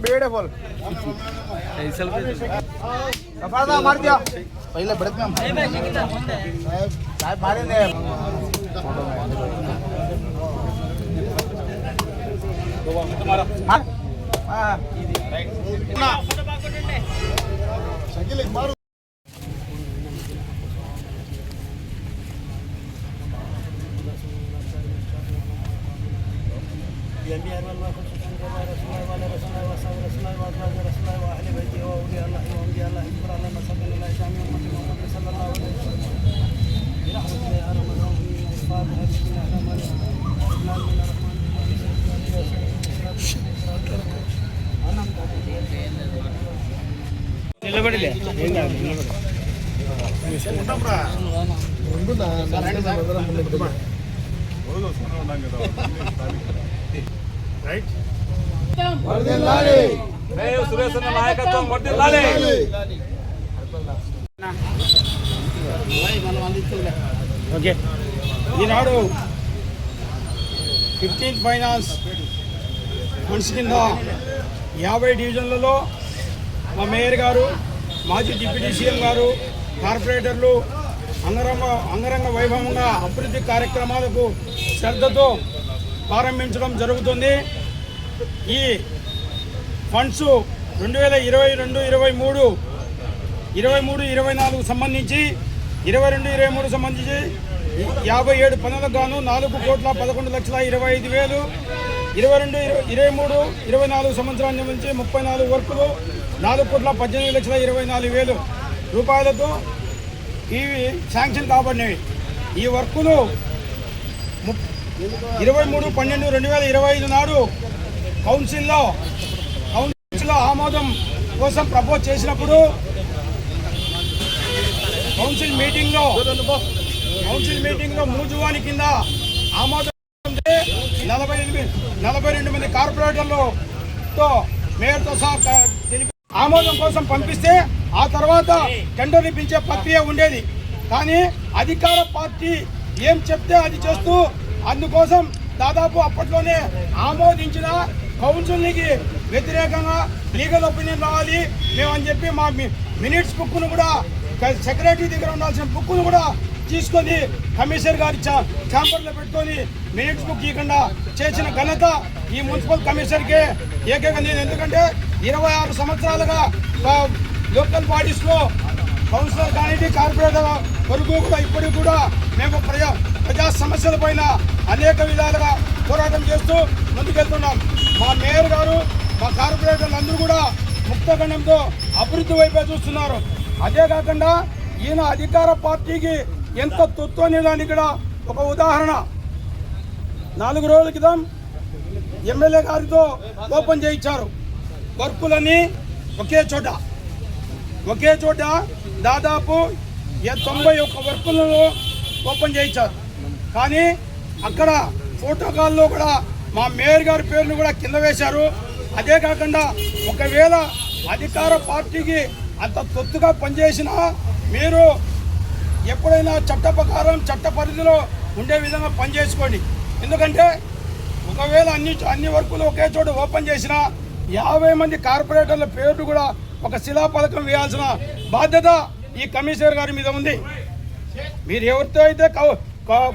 Beautiful ಮಾಡ್ತೀಯ ಪೈಲ ಬಿಡತ್ ma'am Saheb ಮಾಡಿದ್ದೆ ಹಾಂ ಹಾಂ నిలబడిలే సురేష్ అన్న నాయకత్వం ఓకే ఈనాడు ఫిఫ్టీన్త్ ఫైనాన్స్ ఫండ్స్ కింద యాభై డివిజన్లలో మా మేయర్ గారు మాజీ డిప్యూటీ సీఎం గారు కార్పొరేటర్లు అంగరంగ అంగరంగ వైభవంగా అభివృద్ధి కార్యక్రమాలకు శ్రద్ధతో ప్రారంభించడం జరుగుతుంది. ఈ ఫండ్స్ రెండు వేల ఇరవై రెండు ఇరవై మూడు ఇరవై మూడు ఇరవై నాలుగు సంబంధించి ఇరవై రెండు ఇరవై మూడు సంబంధించి యాభై ఏడు పనులకు గాను నాలుగు కోట్ల పదకొండు లక్షల ఇరవై ఐదు వేలు ఇరవై రెండు ఇరవై మూడు ఇరవై నాలుగు సంవత్సరానికి సంబంధించి ముప్పై నాలుగు వర్కులు నాలుగు కోట్ల పద్దెనిమిది లక్షల ఇరవై నాలుగు వేలు రూపాయలతో ఇవి శాంక్షన్ కాబడినవి. ఈ వర్కులు ఇరవై మూడు పన్నెండు రెండు వేల ఇరవై ఐదు నాడు కౌన్సిల్లో కౌన్సిల్లో ఆమోదం కోసం ప్రపోజ్ చేసినప్పుడు కౌన్సిల్ మీటింగ్లో కౌన్సిల్ మీటింగ్లో మూజువాని కింద ఆమోదం నలభై ఎనిమిది నలభై రెండు మంది కార్పొరేటర్లతో మేయర్తో సహా ఆమోదం కోసం పంపిస్తే ఆ తర్వాత టెండర్ ఇప్పించే ప్రక్రియ ఉండేది. కానీ అధికార పార్టీ ఏం చెప్తే అది చేస్తూ అందుకోసం దాదాపు అప్పట్లోనే ఆమోదించిన కౌన్సిల్కి వ్యతిరేకంగా లీగల్ ఒపీనియన్ రావాలి. మేమని చెప్పి మా మి- మినిట్స్ బుక్ను కూడా సెక్రటరీ దగ్గర ఉండాల్సిన బుక్ను కూడా తీసుకొని కమిషనర్ గారి చా- ఛాంబర్లో పెట్టుకొని మినిట్స్ బుక్ ఇవ్వకుండా చేసిన ఘనత ఈ మున్సిపల్ కమిషనర్కే. ఏకైక నేను ఎందుకంటే ఇరవై ఆరు సంవత్సరాలుగా లోకల్ బాడీస్లో కౌన్సిలర్ కానీ కార్పొరేటర్ వరకు కూడా ఇప్పటికి కూడా మేము ప్రజా ప్రజా సమస్యల పైన అనేక విధాలుగా పోరాటం చేస్తూ ముందుకెళ్తున్నాం. మా మేయర్ గారు మా కార్పొరేటర్లు అందరూ కూడా ముక్తఖండంతో అభివృద్ధి వైపే చూస్తున్నారు. అదే కాకుండా ఈయన అధికార పార్టీకి ఎంత తొత్తు అనే దానికి కూడా ఒక ఉదాహరణ. నాలుగు రోజుల క్రితం ఎమ్మెల్యే గారితో ఓపెన్ చేయించారు. వర్కులన్నీ ఒకే చోట ఒకే చోట దాదాపు తొంభై ఒక్క వర్కులను ఓపెన్ చేయించారు. కానీ అక్కడ ప్రోటోకాల్లో కూడా మా మేయర్ గారి పేరును కూడా కింద వేశారు. అదే కాకుండా ఒకవేళ అధికార పార్టీకి అంత తొత్తుగా పనిచేసినా మీరు ఎప్పుడైనా చట్ట ప్రకారం చట్ట పరిధిలో ఉండే విధంగా పనిచేసుకోండి. ఎందుకంటే ఒకవేళ అన్ని అన్ని వర్కులు ఒకే చోట ఓపెన్ చేసినా యాభై మంది కార్పొరేటర్ల పేర్లు కూడా ఒక శిలాపలకం వేయాల్సిన బాధ్యత ఈ కమిషనర్ గారి మీద ఉంది. మీరు ఎవరితో అయితే కవ-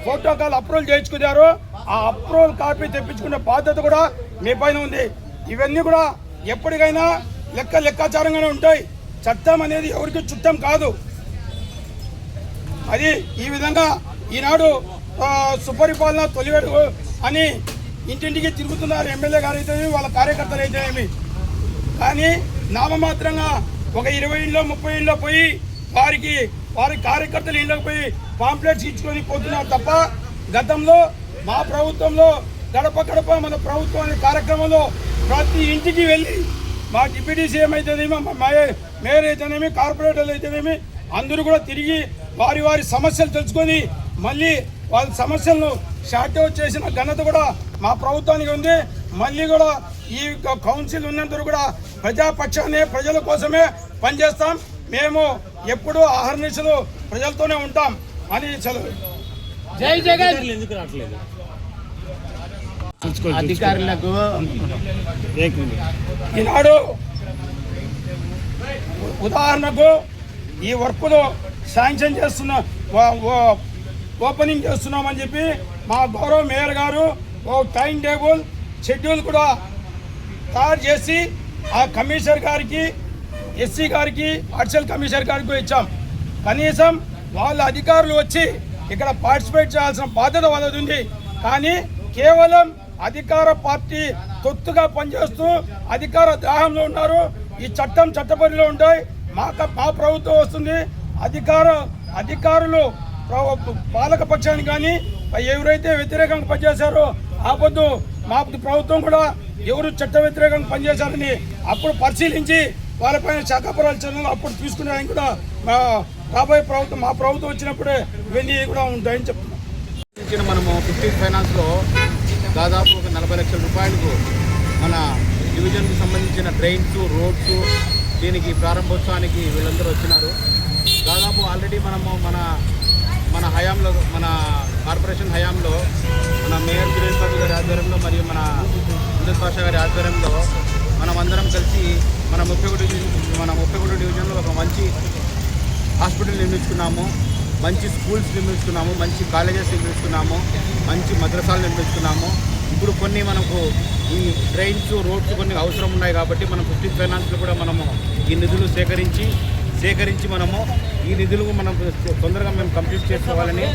ఫోటో కాల్ అప్రూవల్ చేయించుకున్నారో ఆ అప్రూవల్ కాపీ తెప్పించుకునే బాధ్యత కూడా మీ పైన ఉంది. ఇవన్నీ కూడా ఎప్పటికైనా లెక్క లెక్కాచారంగానే ఉంటాయి. చట్టం అనేది ఎవరికి చుట్టం కాదు. అది ఈ విధంగా ఈనాడు సుపరిపాలన తొలివెడు అని ఇంటింటికి తిరుగుతున్నారు ఎమ్మెల్యే గారు అయితే వాళ్ళ కార్యకర్తలు అయితేనేమి కానీ నామమాత్రంగా ఒక ఇరవై ఇళ్ళలో ముప్పై ఇళ్ళలో పోయి వారికి వారి కార్యకర్తలు ఇళ్ళకి పోయి పాంప్లెట్స్ ఇచ్చుకొని పోతున్నారు తప్ప గతంలో మా ప్రభుత్వంలో గడప గడప మన ప్రభుత్వం అనే కార్యక్రమంలో ప్రతి ఇంటికి వెళ్ళి మా డిప్యూటీ సీఎం అయితేనేమి మా మేయర్ అయితేనేమి కార్పొరేటర్లు అయితేనేమి అందరూ కూడా తిరిగి వారి వారి సమస్యలు తెలుసుకొని మళ్ళీ వాళ్ళ సమస్యలను షార్ట్ అవుట్ చేసిన ఘనత కూడా మా ప్రభుత్వానికి ఉంది. మళ్ళీ కూడా ఈ కౌన్సిల్ ఉన్నంత కూడా ప్రజాపక్షాన్ని ప్రజల కోసమే పనిచేస్తాం. మేము ఎప్పుడూ ఆహర్నిశలు ప్రజలతోనే ఉంటాం అని సెలవు జై జగన్! అధికారులకు ఈనాడు ఉదాహరణకు ఈ వర్క్లో శాంక్షన్ చేస్తున్న ఓపెనింగ్ చేస్తున్నామని చెప్పి మా గౌరవ మేయర్ గారు ఓ టైం టేబుల్ షెడ్యూల్ కూడా తయారు చేసి ఆ కమిషనర్ గారికి ఎస్సీ గారికి అడిషనల్ కమిషనర్ గారికి ఇచ్చాం. కనీసం వాళ్ళ అధికారులు వచ్చి ఇక్కడ పార్టిసిపేట్ చేయాల్సిన బాధ్యత వాళ్ళది ఉంది. కానీ కేవలం అధికార పార్టీ తొత్తుగా పనిచేస్తూ అధికార దాహంలో ఉన్నారు. ఈ చట్టం చట్టపరిలో ఉంటాయి. మాక మా ప్రభుత్వం వస్తుంది. అధికార అధికారులు పాలక పక్షాన్ని కానీ ఎవరైతే వ్యతిరేకంగా పనిచేశారో ఆ పొద్దు మా ప్రభుత్వం కూడా ఎవరు చట్ట వ్యతిరేకంగా పనిచేశారని అప్పుడు పరిశీలించి వాళ్ళపైన శాఖాపరాలు చర్యలు అప్పుడు తీసుకునేదానికి కూడా మా రాబోయే ప్రభుత్వం మా ప్రభుత్వం వచ్చినప్పుడే ఇవన్నీ కూడా ఉంటాయని చెప్తున్నాం. ఇచ్చిన మనము ఫిఫ్టీన్ ఫైనాన్స్లో దాదాపు ఒక నలభై లక్షల రూపాయలకు మన డివిజన్కి సంబంధించిన ట్రైన్స్ రోడ్స్ దీనికి ప్రారంభోత్సవానికి వీళ్ళందరూ వచ్చినారు. దాదాపు ఆల్రెడీ మనము మన మన హయాంలో మన కార్పొరేషన్ హయాంలో మన మేయర్ సురేష్ బాబు గారి ఆధ్వర్యంలో మరియు మన ఇందర్ పాషా గారి ఆధ్వర్యంలో మనం అందరం కలిసి మన ముప్పై ఒకటి మన ముప్పై ఒకటి డివిజన్లో ఒక మంచి హాస్పిటల్ నిర్మించుకున్నాము మంచి స్కూల్స్ నిర్మించుకున్నాము మంచి కాలేజెస్ నిర్మించుకున్నాము మంచి మద్రసాలు నిర్మించుకున్నాము. ఇప్పుడు కొన్ని మనకు ఈ ట్రైన్స్ రోడ్స్ కొన్ని అవసరం ఉన్నాయి కాబట్టి మనం ఫిఫ్టీన్ ఫైనాన్స్లో కూడా మనము ఈ నిధులు సేకరించి సేకరించి మనము ఈ నిధులు మనం తొందరగా మేము కంప్లీట్ చేసుకోవాలని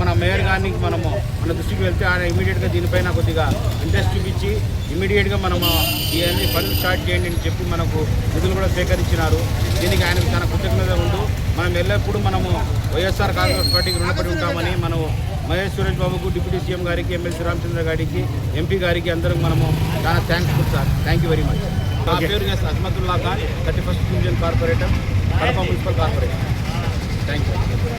మన మేయర్ గారికి మనము మన దృష్టికి వెళ్తే ఆయన ఇమీడియట్గా దీనిపైన కొద్దిగా ఇంట్రెస్ట్ చూపించి ఇమీడియట్గా మనము ఇవన్నీ పనులు స్టార్ట్ చేయండి అని చెప్పి మనకు నిధులు కూడా సేకరించినారు దీనికి ఆయనకు చాలా కృతజ్ఞత ఉంటూ మనం ఎల్లప్పుడూ మనము వైఎస్ఆర్ కాంగ్రెస్ పార్టీకి రుణపడి ఉంటామని మనం మహేష్ సురేష్ బాబుకు డిప్యూటీ సీఎం గారికి ఎమ్మెల్సీ రామచంద్ర గారికి ఎంపీ గారికి అందరం మనము చాలా thanks sir. Thank you very much. నా పేరు Asmatullah Khan thirty first division corporator Kadapa municipal corporation thank you